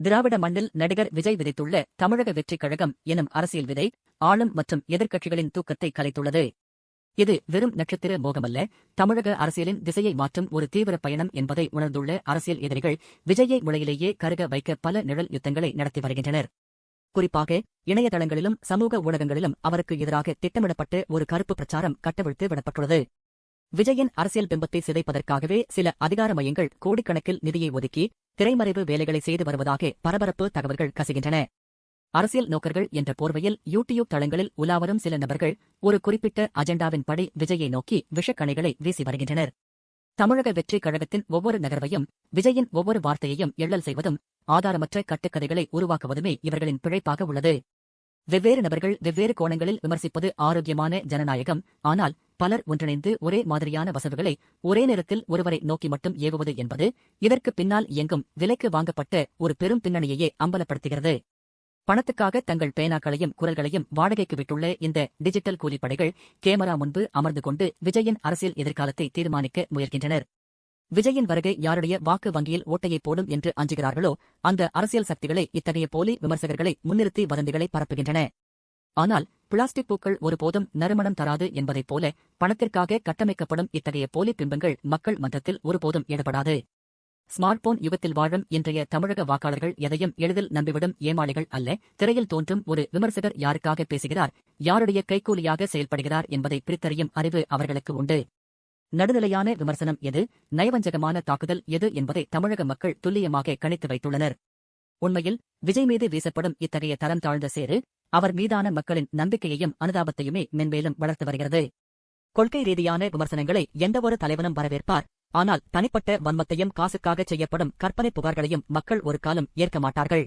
திராவிட மண்ணில் நடிகர் விஜய் விதைத்துள்ள தமிழக வெற்றிக் கழகம் எனும் அரசியல் விதை ஆளும் மற்றும் எதிர்க்கட்சிகளின் தூக்கத்தை கலைத்துள்ளது. இது வெறும் நட்சத்திர மோகமல்ல. தமிழக அரசியலின் திசையை மாற்றும் ஒரு தீவிர பயணம் என்பதை உணர்ந்துள்ள அரசியல் எதிரிகள் விஜயை முளையிலேயே கருக வைக்க பல நிழல் யுத்தங்களை நடத்தி வருகின்றனர். குறிப்பாக இணையதளங்களிலும் சமூக ஊடகங்களிலும் அவருக்கு எதிராக திட்டமிடப்பட்டு ஒரு கருப்பு பிரச்சாரம் கட்டவிழ்த்து விடப்பட்டுள்ளது. விஜயின் அரசியல் பிம்பத்தை சிதைப்பதற்காகவே சில அதிகார மையங்கள் கோடிக்கணக்கில் நிதியை ஒதுக்கி திரைமறைவு வேலைகளை செய்து வருவதாக பரபரப்பு தகவல்கள் கசிகின்றன. அரசியல் நோக்கர்கள் என்ற போர்வையில் யூடியூப் தளங்களில் உலாவரும் சில நபர்கள் ஒரு குறிப்பிட்ட அஜெண்டாவின் படி விஜயை நோக்கி விஷக்கணைகளை வீசி வருகின்றனர். தமிழக வெற்றிக் கழகத்தின் ஒவ்வொரு நகர்வையும் விஜயின் ஒவ்வொரு வார்த்தையையும் எள்ளல் செய்வதும் ஆதாரமற்ற கட்டுக்கதைகளை உருவாக்குவதுமே இவர்களின் பிழைப்பாக உள்ளது. வெவ்வேறு நபர்கள் வெவ்வேறு கோணங்களில் விமர்சிப்பது ஆரோக்கியமான ஜனநாயகம். ஆனால் பலர் ஒன்றிணைந்து ஒரே மாதிரியான வசவுகளை ஒரே நேரத்தில் ஒருவரை நோக்கி மட்டும் ஏவுவது என்பது இதற்கு பின்னால் இயங்கும் விலைக்கு வாங்கப்பட்ட ஒரு பெரும் பின்னணியையே அம்பலப்படுத்துகிறது. பணத்துக்காக தங்கள் பேனாக்களையும் குரல்களையும் வாடகைக்கு விட்டுள்ள இந்த டிஜிட்டல் கூலிப்படைகள் கேமரா முன்பு அமர்ந்து கொண்டு விஜயின் அரசியல் எதிர்காலத்தை தீர்மானிக்க முயல்கின்றனர். விஜயின் வருகை யாருடைய வாக்கு வங்கியில் ஓட்டையை போடும் என்று அஞ்சுகிறார்களோ அந்த அரசியல் சக்திகளை இத்தகைய போலி விமர்சகர்களை முன்னிறுத்தி வதந்திகளை பரப்புகின்றன. ஆனால் பிளாஸ்டிக் பூக்கள் ஒருபோதும் நறுமணம் தராது என்பதைப் போல பணத்திற்காக கட்டமைக்கப்படும் இத்தகைய போலி பிம்பங்கள் மக்கள் மன்றத்தில் ஒருபோதும் ஈடுபடாது ஸ்மார்ட் போன் யுகத்தில் வாழும் இன்றைய தமிழக வாக்காளர்கள் எதையும் எளிதில் நம்பிவிடும் ஏமாளிகள் அல்ல திரையில் தோன்றும் ஒரு விமர்சகர் யாருக்காக பேசுகிறார் யாருடைய கைகூலியாக செயல்படுகிறார் என்பதை பிரித்தறியும் அறிவு அவர்களுக்கு உண்டு. நடுநிலையான விமர்சனம் எது? நயவஞ்சகமான தாக்குதல் எது என்பதை தமிழக மக்கள் துல்லியமாக கணித்து வைத்துள்ளனர். உண்மையில் விஜய் மீது வீசப்படும் இத்தகைய தரம் தாழ்ந்த சேறு அவர் மீதான மக்களின் நம்பிக்கையையும் அனுதாபத்தையுமே மென்மேலும் வளர்த்து வருகிறது. கொள்கை ரீதியான விமர்சனங்களை எந்தவொரு தலைவனும் வரவேற்பார். ஆனால் தனிப்பட்ட வன்மத்தையும் காசுக்காக செய்யப்படும் கற்பனை புகார்களையும் மக்கள் ஒரு காலம் ஏற்க மாட்டார்கள்.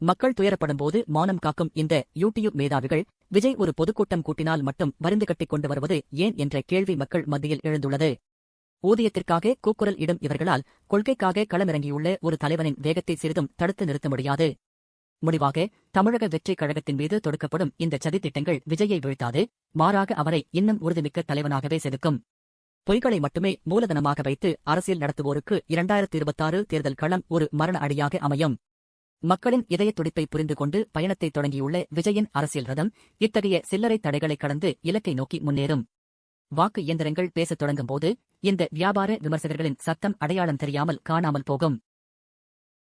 மக்கள் துயரப்படும்போது மானம் காக்கும் இந்த யூடியூப் மேதாவிகள் விஜய் ஒரு பொதுக்கூட்டம் கூட்டினால் மட்டும் வருந்து கட்டிக் கொண்டு வருவது ஏன் என்ற கேள்வி மக்கள் மத்தியில் எழுந்துள்ளது. ஊதியத்திற்காக கூக்குரல் இடும் இவர்களால் கொள்கைக்காக களமிறங்கியுள்ள ஒரு தலைவனின் வேகத்தை சிறிதும் தடுத்து நிறுத்த முடியாது. முடிவாக தமிழக வெற்றிக் கழகத்தின் மீது தொடுக்கப்படும் இந்த சதித்திட்டங்கள் விஜயை வீழ்த்தாது மாறாக அவரை இன்னும் உறுதிமிக்க தலைவனாகவே செதுக்கும். பொய்களை மட்டுமே மூலதனமாக வைத்து அரசியல் நடத்துவோருக்கு இரண்டாயிரத்தி இருபத்தாறு தேர்தல் களம் ஒரு மரண அடியாக அமையும். மக்களின் இதய துடிப்பை புரிந்து கொண்டு பயணத்தை தொடங்கியுள்ள விஜயின் அரசியல் ரதம் இத்தகைய சில்லறை தடைகளை கடந்து இலக்கை நோக்கி முன்னேறும். வாக்கு இயந்திரங்கள் பேசத் தொடங்கும் போது இந்த வியாபார விமர்சகர்களின் சத்தம் அடையாளம் தெரியாமல் காணாமல் போகும்.